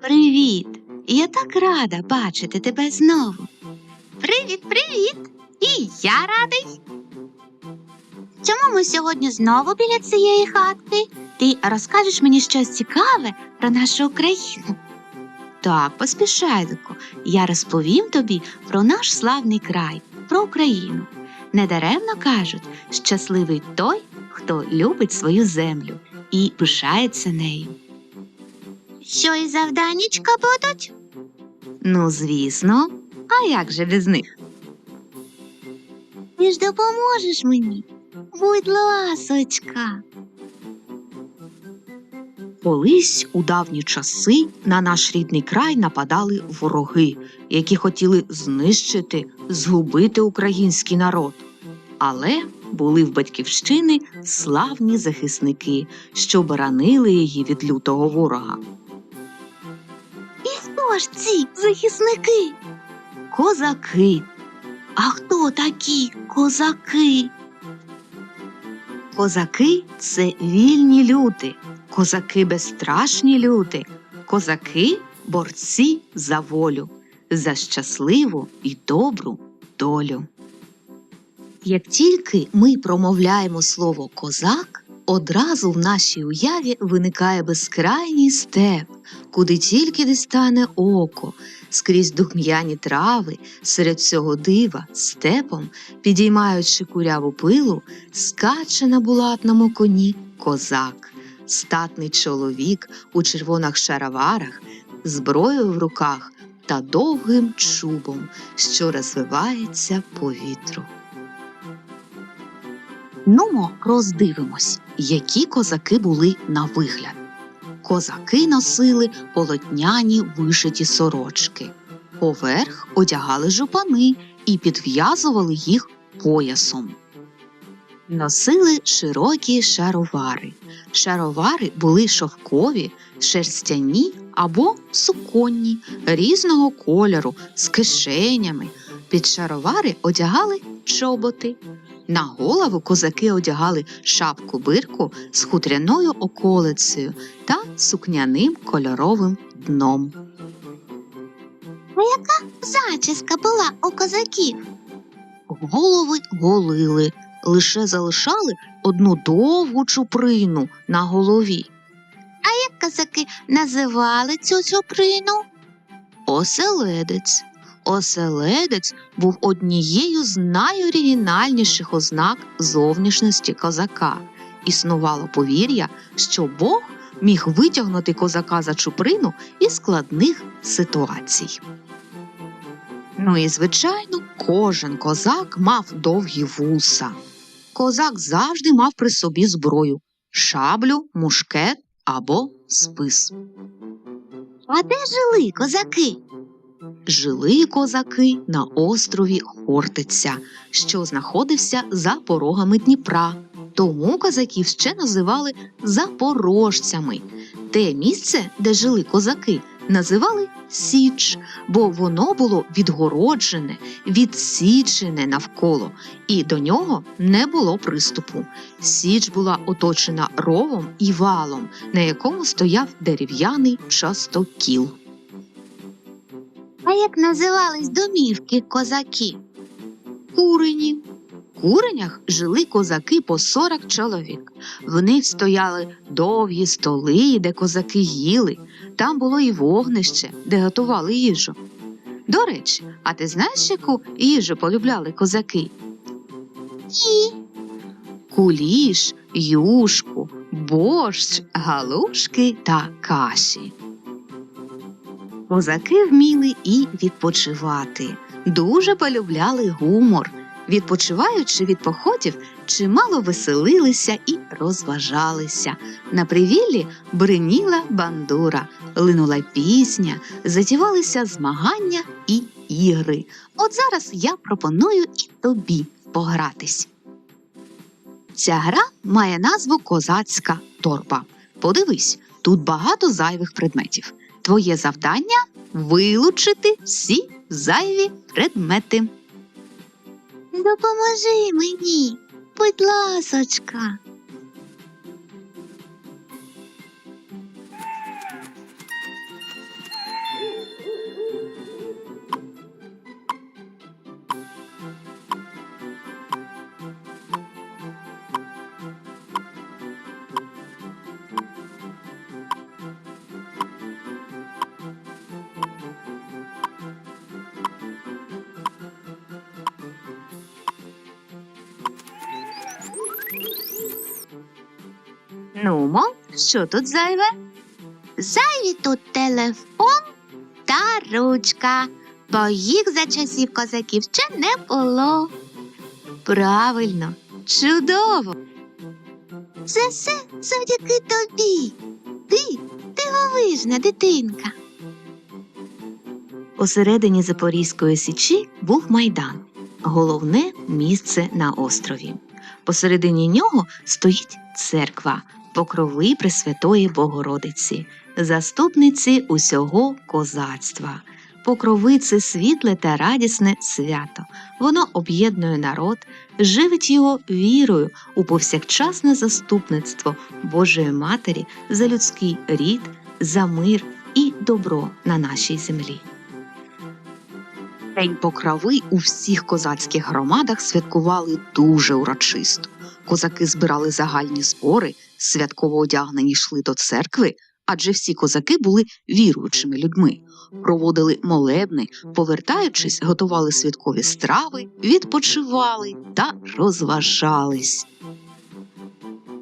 Привіт! Я так рада бачити тебе знову. Привіт, привіт! І я радий. Чому ми сьогодні знову біля цієї хатки? Ти розкажеш мені щось цікаве про нашу Україну? Так, поспішай, Лико. Я розповім тобі про наш славний край, про Україну. Недаремно кажуть, щасливий той, хто любить свою землю і пишається нею. Що і завданічка будуть? Ну, звісно, а як же без них? Ти ж допоможеш мені. Будь ласочка. Колись у давні часи на наш рідний край нападали вороги, які хотіли знищити, згубити український народ. Але були в батьківщини славні захисники, що боронили її від лютого ворога. І хто ж ці захисники? Козаки, А хто такі козаки? козаки це вільні люди, козаки безстрашні люди, козаки борці за волю, за щасливу і добру долю. Як тільки ми промовляємо слово козак, одразу в нашій уяві виникає безкрайній степ, куди тільки дістане око, скрізь духм'яні трави, серед цього дива, степом, підіймаючи куряву пилу, скаче на булатному коні козак, статний чоловік у червоних шароварах, зброєю в руках та довгим чубом, що розвивається по вітру. Нумо роздивимось, які козаки були на вигляд. Козаки носили полотняні вишиті сорочки, поверх одягали жупани і підв'язували їх поясом. Носили широкі шаровари. Шаровари були шовкові, шерстяні або суконні, різного кольору, з кишенями. Під шаровари одягали чоботи. На голову козаки одягали шапку бирку з хутряною околицею та сукняним кольоровим дном. Яка Зачіска була у козаків. Голови голили, лише залишали одну довгу чуприну на голові. А Як козаки називали цю чуприну? Оселедець. Оселедець був однією з найоригінальніших ознак зовнішності козака. Існувало повір'я, що Бог міг витягнути козака за чуприну із складних ситуацій. Ну і звичайно, кожен козак мав довгі вуса. Козак завжди мав при собі зброю шаблю, мушкет або спис. А де жили козаки? Жили козаки на острові Хортиця, що знаходився за порогами Дніпра. Тому козаків ще називали запорожцями. Те місце, де жили козаки, називали Січ, бо воно було відгороджене, відсічене навколо, і до нього не було приступу. Січ була оточена ровом і валом, на якому стояв дерев'яний частокіл. А як називались домівки козаків? Курені. В куренях жили козаки по 40 чоловік. В них стояли довгі столи, де козаки їли. Там було і вогнище, де готували їжу. До речі, а ти знаєш, яку їжу полюбляли козаки? Ні. Куліш, юшку, борщ, галушки та каші. Козаки вміли і відпочивати. Дуже полюбляли гумор. Відпочиваючи від походів, чимало веселилися і розважалися. На привіллі бриніла бандура, линула пісня, затівалися змагання і ігри. От зараз я пропоную і тобі погратись. Ця гра має назву Козацька торба. Подивись, тут багато зайвих предметів. Твоє завдання вилучити всі зайві предмети. Допоможи мені, будь ласочка. Нумо, що тут зайве? Зайві тут телефон та ручка, бо їх за часів козаків ще не було. Правильно, чудово. Це все завдяки тобі. Ти дивовижна дитинка. Посередині Запорізької січі був майдан, головне місце на острові. Посередині нього стоїть церква, покрови Пресвятої Богородиці, заступниці усього козацтва. Покрови це світле та радісне свято. Воно об'єднує народ, живить його вірою у повсякчасне заступництво Божої Матері за людський рід, за мир і добро на нашій землі. День покрови у всіх козацьких громадах святкували дуже урочисто. Козаки збирали загальні збори, святково одягнені йшли до церкви, адже всі козаки були віруючими людьми. Проводили молебни, повертаючись, готували святкові страви, відпочивали та розважались.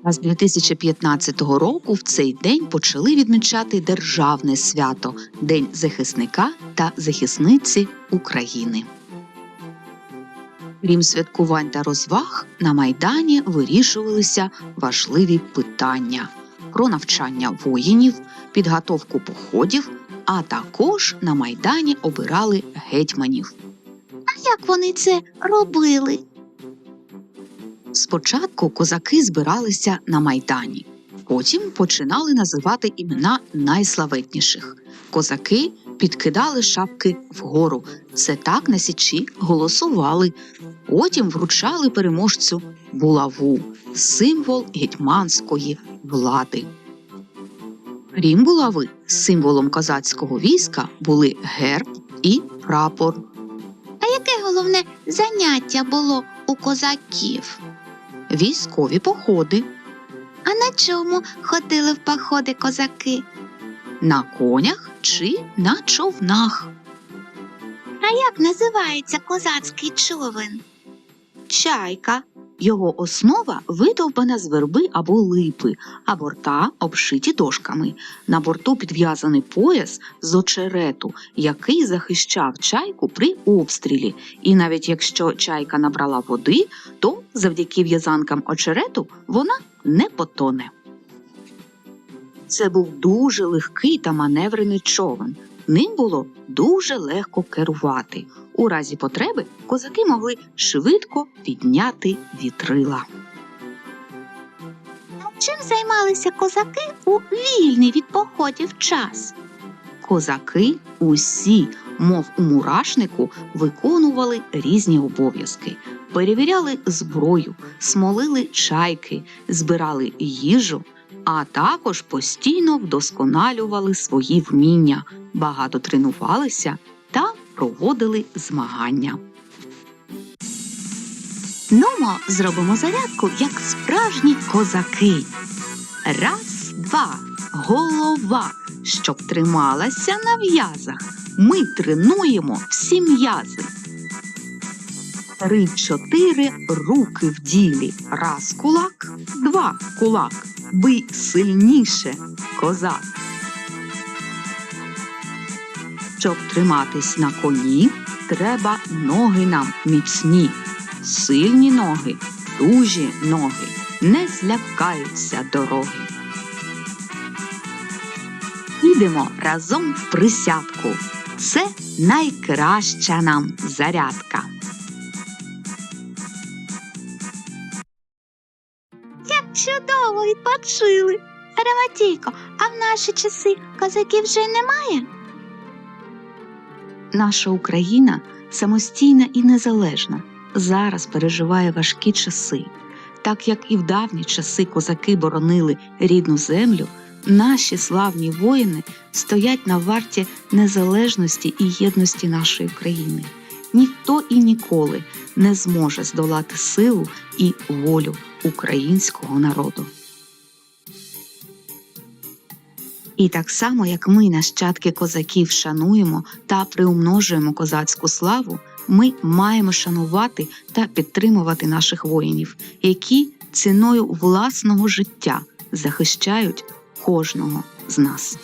А з 2015 року в цей день почали відмічати державне свято День захисника та захисниці України. Крім святкувань та розваг, на Майдані вирішувалися важливі питання про навчання воїнів, підготовку походів, а також на Майдані обирали гетьманів. А як вони це робили? Спочатку козаки збиралися на майдані, потім починали називати імена найславетніших. Козаки підкидали шапки вгору. Це так на січі голосували. Потім вручали переможцю булаву, символ гетьманської влади. Крім булави, символом козацького війська були герб і прапор. А яке головне заняття було у козаків? Військові походи А на чому ходили в походи козаки? На конях чи на човнах. А як називається козацький човен? Чайка. Його основа видовбана з верби або липи, а борта обшиті дошками. На борту підв'язаний пояс з очерету, який захищав чайку при обстрілі. І навіть якщо чайка набрала води, то завдяки в'язанкам очерету вона не потоне. Це був дуже легкий та маневрений човен. Ним було дуже легко керувати. У разі потреби козаки могли швидко підняти вітрила. Чим займалися козаки у вільний від походів час? Козаки усі, мов у мурашнику, виконували різні обов'язки, перевіряли зброю, смолили чайки, збирали їжу, а також постійно вдосконалювали свої вміння, багато тренувалися та проводили змагання. Нумо зробимо зарядку, як справжні козаки. Раз, два, голова, щоб трималася на в'язах. Ми тренуємо всі м'язи. Три, чотири руки в ділі. Раз кулак, два кулак. Бий сильніше, козак. Щоб триматись на коні, треба ноги нам міцні. Сильні ноги, дужі ноги, не злякаються дороги. Ідемо разом в присядку. Це найкраща нам зарядка. Чудово відпочили. Граматійко, а в наші часи козаків вже немає? Наша Україна самостійна і незалежна. Зараз переживає важкі часи. Так як і в давні часи козаки боронили рідну землю, наші славні воїни стоять на варті незалежності і єдності нашої країни. Ніхто і ніколи не зможе здолати силу і волю українського народу. І так само, як ми, нащадки козаків, шануємо та приумножуємо козацьку славу, ми маємо шанувати та підтримувати наших воїнів, які ціною власного життя захищають кожного з нас.